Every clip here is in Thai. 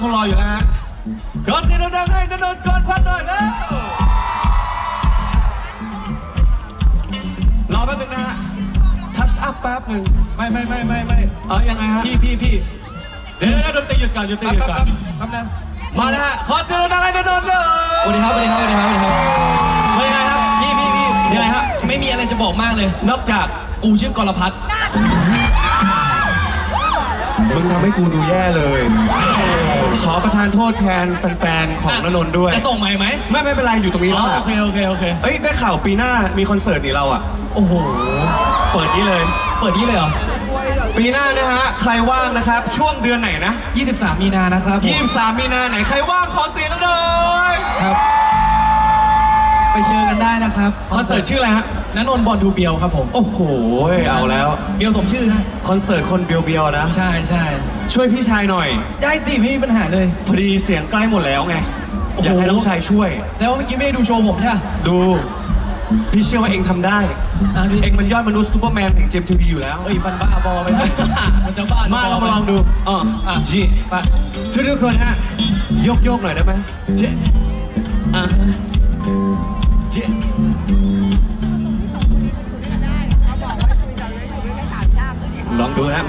คงรออยู่แล้วฮะขอเสียงดังๆให้นนนท์ก่อนพัดหน่อยแล้วรอแป๊บนึงนะฮะทัชอัพแป๊บหนึ่งไม่ไม่ไม่ไม่ไม่เออยังไงฮะพี่พี่พี่เดี๋ยวๆดนตรีหยุดก่อนดนตรีแป๊บหยุดแป๊บก่อนแป๊บแป๊บนะมาแล้วฮะขอเสียงดังๆให้นนนท์เลยสวัสดีครับสวัสดีครับสวัสดีครับสวัสดีครับเป็นยังไงครับพี่พี่พี่ยังไงฮะไม่มีอะไรจะบอกมากเลย นอกจากกูชื่อกรพัฒน์มึงทำให้กูดูแย่เลย ขอประทานโทษแทนแฟนๆ ของนนนท์ด้วย จะส่งใหม่ไหมไม่ไม่เป็นไรอยู่ตรงนี้อ๋แล้อวล่ะโอเคโอเคโอเค เอ้ยได้ข่าวปีหน้ามีคอนเสิร์ตนี่เราอะ โอ้โห เปิดนี้เลย เปิดที่เลยเหรอ ปีหน้านะฮะ ใครว่างนะครับ ช่วงเดือนไหนนะ 23 มีนานะครับผม23 มีนาไหนใครว่างขอเสียงกันเลย ครับ ไปเชิญกันได้นะครับคอนเสิร์ตชื่ออะไรฮะ ณนนท์บอลดูเบียวครับผม โอ้โห เอาแล้ว เบียวสมชื่อฮะ คอนเสิร์ตคนเบียวๆนะ ใช่ใช่ช่วยพี่ชายหน่อย ได้สิไม่มีปัญหาเลย พอดีเสียงใกล้หมดแล้วไง โอ้โห อยากให้น้องชายช่วย แต่ว่าเมื่อกี้ไม่ได้ดูโชว์ผมใช่ปะดู พี่เชื่อว่าเองทำได้ อะดูเองมันยอดมนุษย์ซูเปอร์แมนแห่งเจมทีวีอยู่แล้ว เอ้ยมันบ้าบอไปนะมันจะบ้าจะมาบเราไปมาลองดูอ๋ออะจีไปทุกทุกๆคนฮะ ยกโยกๆหน่อยได้ไหมเจอ่าฮะ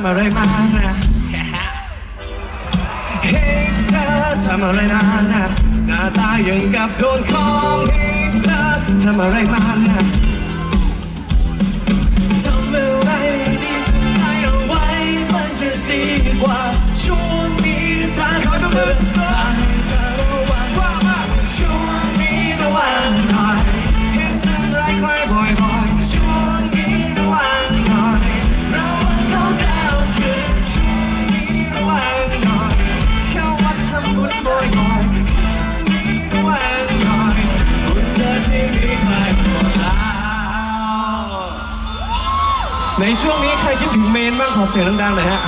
ำอะไรมานะเฮ้เธอทำอะไรมานะหน้าตาอย่างกับโดนของเฮ้เธอทำอะไรมานะ เมนบ้างขอเสียงดังๆหน่อยฮะ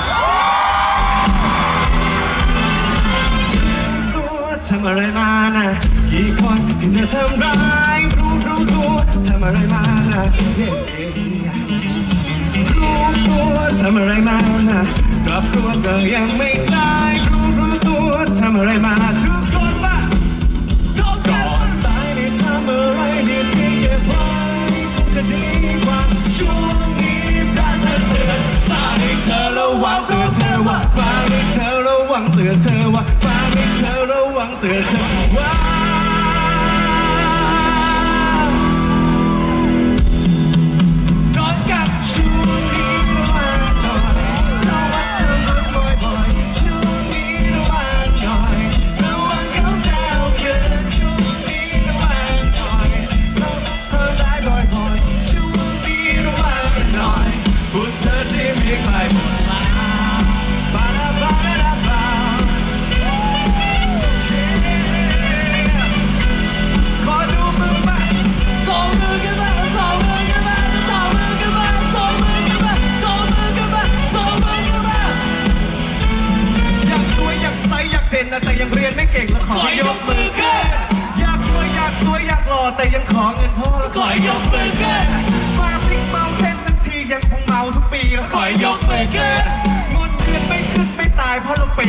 ตัวทำอะไรมานะกี่คนที่เธอทำร้ายรู้รู้ตัวทำอะไรมานะรู้ตัวทำอะไรมานะกลับตัวก็ยังไม่สายรู้รู้ตัวทำอะไรมาทุกคนมาก่อนตายได้ทำอะไรดีที่เก็บไว้จะดีกว่าช่ว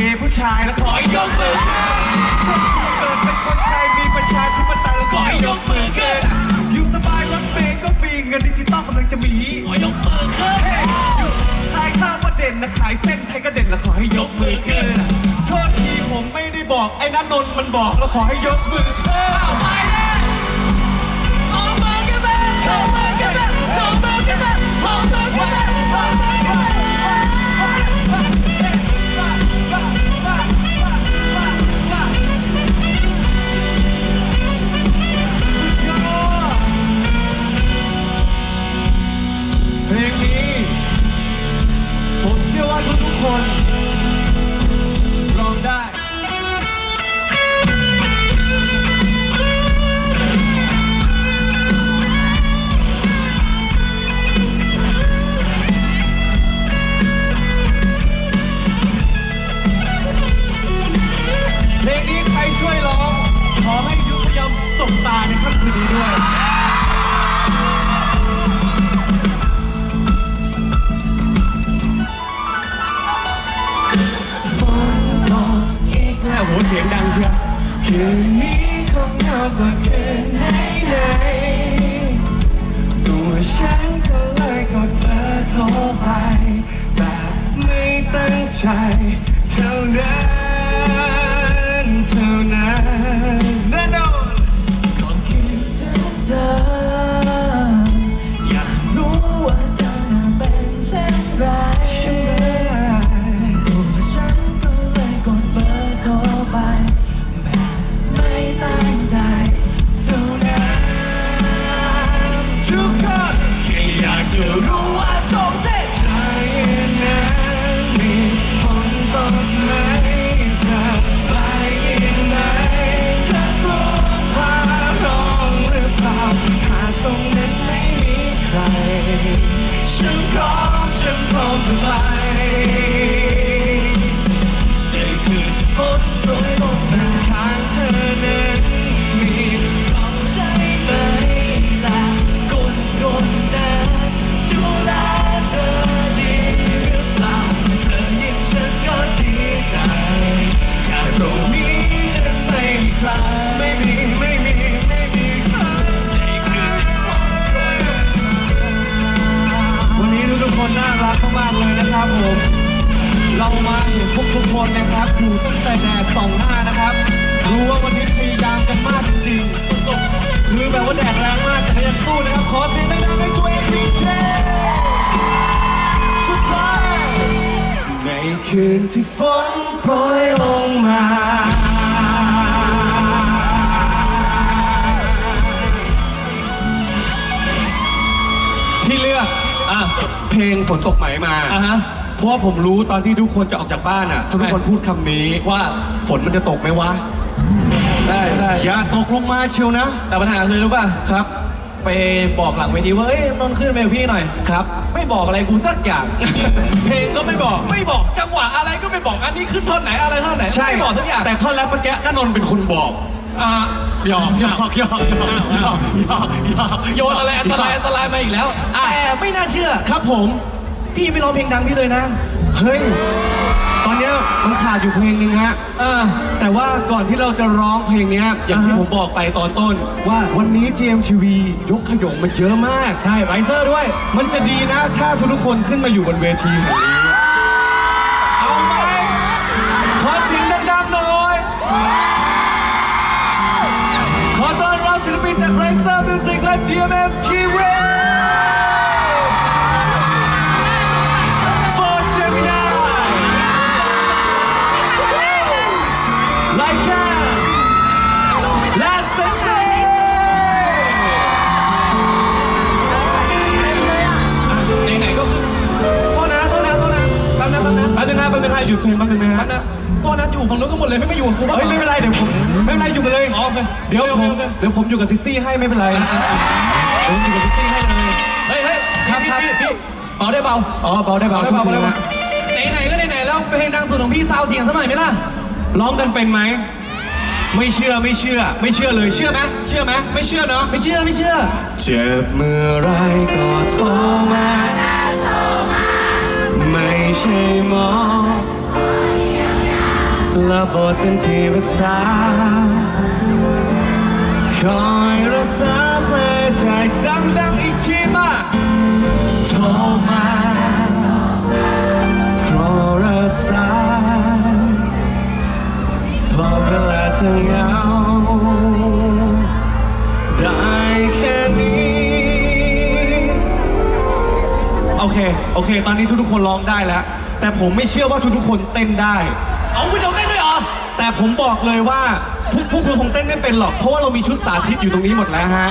ายเพราผู้ชายแล้วขอให้ยกมือขึ้นฉันเกิดเป็นคนไทยมีประชาธิปไตยแล้วขอให้ยกมือขึ้นอยู่สบายรถเมล์ก็ฟรีเงินดิจิตอลกำลังจะมีขอยกมือขึ้นขายข้าวมาเด่นนะขายเส้นไทยก็เด่นแล้วขอให้ยกมือขึ้นโทษทีผมไม่ได้บอกไอ้นันนนท์มันบอกแล้วขอให้ยกมือขึ้น เสียงดังเชียวคืนนี้คงเงากว่าคืนไหนไหนๆตัวฉันก็เลยกดเบอร์โทรไป แบบไม่ตั้งใจเท่านั้น เรามาเห็นพวกทุกคนนะครับอยู่ตั้งแต่แดดสองหน้านะครับ รู้ว่าวันนี้พยายามกันมากจริงๆคือแบบว่าแดดแรงมากแต่ก็ยังสู้นะครับ ขอเสียงดังๆให้ตัวเองดีเจสุดท้ายในคืนที่ฝนโปรยลงมาที่เลือกอะเพลงฝนตกไหมมาอะฮะ เพราะว่าผมรู้ตอนที่ทุกคนจะออกจากบ้านอะทำไมทุกคนพูดคำนี้ว่าฝนมันจะตกไหมวะ ได้ได้อย่าตกลงมาเชียวนะ แต่ปัญหาคือรู้ป่ะ ครับ ไปบอกหลังเวทีว่าเอ้ยนนท์ขึ้นไปกับพี่หน่อย ครับ ไม่บอกอะไรกูสักอย่าง เพลงก็ไม่บอก ไม่บอกจังหวะอะไรก็ไม่บอกอันนี้ขึ้นท่อนไหนอะไรท่อนไหนใช่ไม่บอกทุกอย่างแต่ท่อนแรปเมื่อกี้นันนนท์เป็นคนบอก อะหยอกหยอกหยอกหยอกหยอกหยอกหยอกโยนอะไรอันตรายอันตรายมาอีกแล้วอะแต่ไม่น่าเชื่อ ครับผม พี่ไม่ร้องเพลงดังพี่เลยนะ เฮ้ย ตอนเนี้ยมันขาดอยู่เพลงนึงฮะอ่าแต่ว่าก่อนที่เราจะร้องเพลงเนี้ยอย่างที่อ่าฮะผมบอกไปตอนต้นว่า วันนี้ GMTV ยกขยงมันเยอะมาก ใช่ไบเซอร์ด้วย มันจะดีนะ ถ้าทุกๆคนขึ้นมาอยู่บนเวทีแห่งนี้ แป๊บนะแป๊บนะแป๊บนึงนะแป๊บนึงนะหยุดเพลงแป๊บนึงนะแป๊ฮะบนะโทษนะอยู่ฝั่งนู้นก็หมดเลยไม่มาอยู่กับกูบ้างเฮ้ย ไม่เป็นไร เดี๋ยวผม ไม่เป็นไร อยู่กันเลย อ๋อโอเคเดี๋ยวโอผเคมโอเคเดี๋ยวผมอยู่กับซิสซี่ให้ไม่เป็นไรเดี๋ยวผมอยู่กับซิสซี่ให้เลย เฮ้ยเฮ้ยครับพี่ครับ พี่พี่เบาได้เบาอ๋อเบาได้เบาเบาได้เบาทุกเบาทีได้เบานะไหนๆก็ไหนๆแล้วเพลงดังสุดของพี่ซาวเสียงสักหน่อยไหมล่ะร้องกันเป็นไหม ไม่เชื่อ ไม่เชื่อ ไม่เชื่อเลย เชื่อไหมเชื่อไหมไม่เชื่อเนาะ ไม่เชื่อไม่เชื่อ เจ็บเมื่อไรก็โทรมาไม่ ใช่หมอและบทเป็นที่ปรึกษา คอยรักษาเพลใจดังๆอีกทีมาโทรมาเพราะรับสายพอเวลาเธอเหงา เคโอเค ตอนนี้ทุกๆคนร้องได้แล้ว แต่ผมไม่เชื่อว่าทุกๆคนเต้นได้ เอาคุณจะเต้นด้วยเหรอ แต่ผมบอกเลยว่าพวกพวกคุณคงเต้นไม่เป็นหรอก เพราะว่าเรามีชุดสาธิตอยู่ตรงนี้หมดแล้วฮะ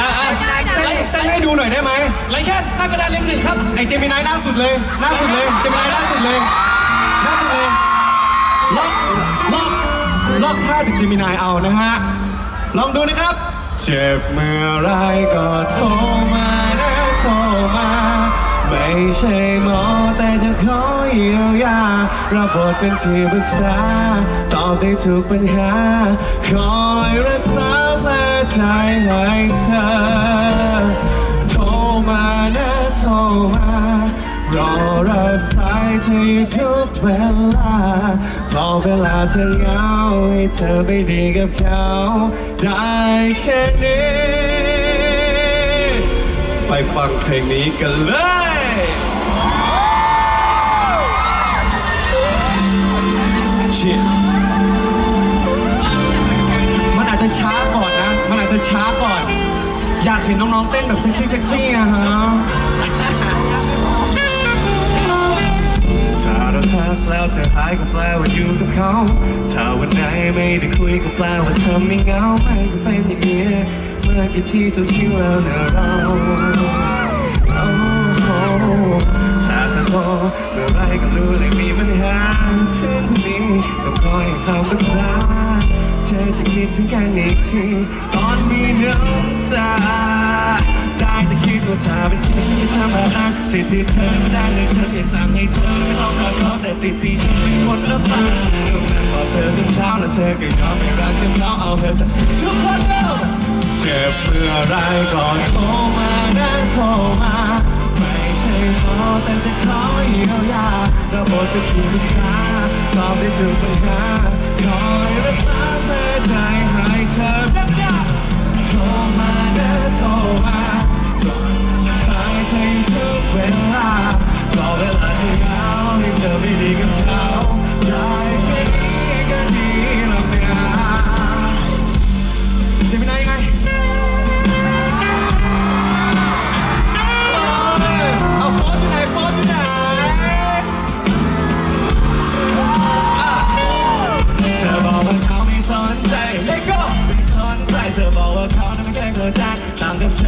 อ่าอ่าเต้นเต้นให้ดูหน่อยได้ไหมไรแค่หน้ากระดานเล็งหนึ่งครับ ไอเจมินายหน้าสุดเลยหน้าสุดเลยเจมินายหน้าสุดเลยหน้าสุดเลยล็อกล็อกล็อกท่าถึงเจมินายเอานะฮะลองดูนะครับ เจ็บเมื่อไรก็โทรมานะ โทรมา ไม่ใช่หมอแต่จะขอเยียวยารับบทเป็นที่ปรึกษา ตอบได้ทุกปัญหา คอยรักษาแผลใจให้เธอ โทรมานะโทรมารอรับสายเธออยู่ทุกเวลาพอเวลาเธอเหงาให้เธอไปดีกับเขา ได้แค่นี้ ไปฟังเพลงนี้กันเลยชีมันอาจจะช้าก่อนนะ มันอาจจะช้าก่อน อยากเห็นน้องๆเต้นแบบเซ็กซี่เซ็กซี่อะฮะถ้าเราทักแล้วเธอหายก็แปลว่าอยู่กับเขา ถ้าวันไหนไม่ได้คุยก็แปลว่าเธอไม่เหงาไม่ก็เป็นอย่างนี้ อกี่ที่จนชินแล้วนะเราโอ้โหถ้าเธอโทรเมื่อไรก็รู้เลยมีปัญหาเพื่อนคนนี้ก็คอยให้คำปรึกษาเธอจะคิดถึงกันอีกทีตอนมีน้ำตา ได้แต่คิดว่าเธอเป็นคนที่ทำอะไรติดติดเธอไม่ได้เลยฉันอยากสั่งให้เธอไม่ต้องการเขาแต่ติดตีฉันเป็นคนละฝ่ายรู้ไหมพอเธอถึงเช้าแล้วเธอก็ยอมไม่รักกันเขาเอาเธอจะทุกคน เจ็บเมื่อไรก็โทรมานะโทรมา ไม่ใช่หมอแต่จะขอเยียวยาระบบเป็นที่ปรึกษาตอบได้ทุกปัญหาคอยรักษาเพื่อใจ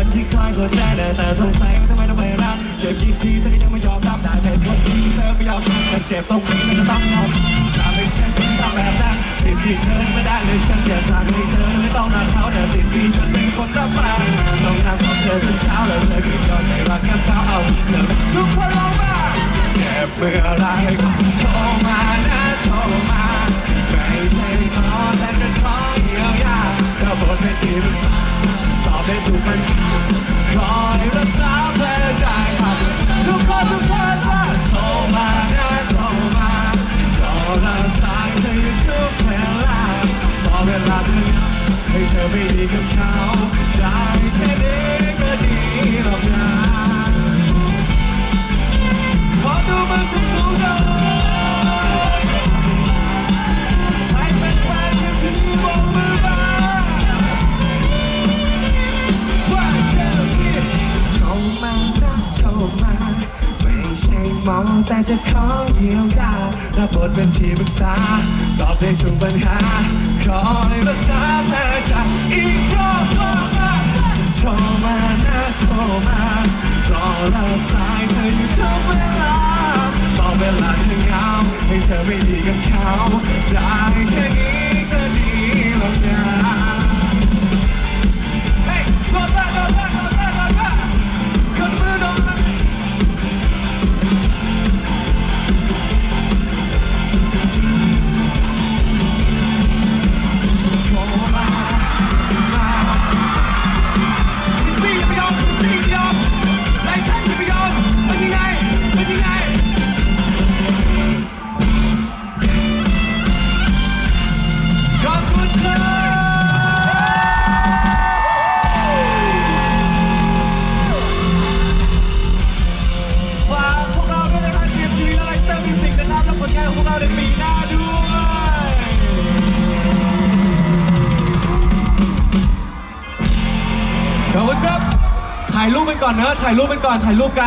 นที่คอยเข้าใจแต่แต่สงสัยทำไมต้องไปรักเจอกี่ทีเธอยังไม่ยอมรับได้แต่คนที่เธอไม่ยอมรับมันเจ็บตรงนี้มันจะต้องยอมทำให้ฉันต้องแบบนั้นติดที่เธอไม่ได้เลยฉันอยากสั่งให้เธอไม่ต้องรักเขาแต่ติดที่ฉันเป็นคนรับฟังต้องนั่งกับเธอจนเช้าแล้วเธอคิดยอมใจรักกับเขาเอาเธอทุกคนลงมาเจ็บเมื่อไรโทรมานะโทรมาไม่ใช่หมอแต่จะขอเยียวยาก็บทเป็นที ได้ถูกมันคอยรักษาเพื่อใจครับทุกคนทุกคนว่าโทรมานะโทรมาก็รับสายเธออยู่ทุกเวลาพอเวลาเธอให้เธอไม่ดีกับเขาได้ จะขอเยียวยารับบทเป็นที่ปรึกษา ตอบได้ทุกปัญหา คอยรักษาเธอจากอีกรอบรอบมาโทรมานะโทรมารอรับสายเธออยู่ทุกเวลาตอเวลาเธอเหงาให้เธอไม่ดีกับเขาได้แค่นี้ ก่อนเนอะถ่ายรูปกันก่อนถ่ายรูปกัน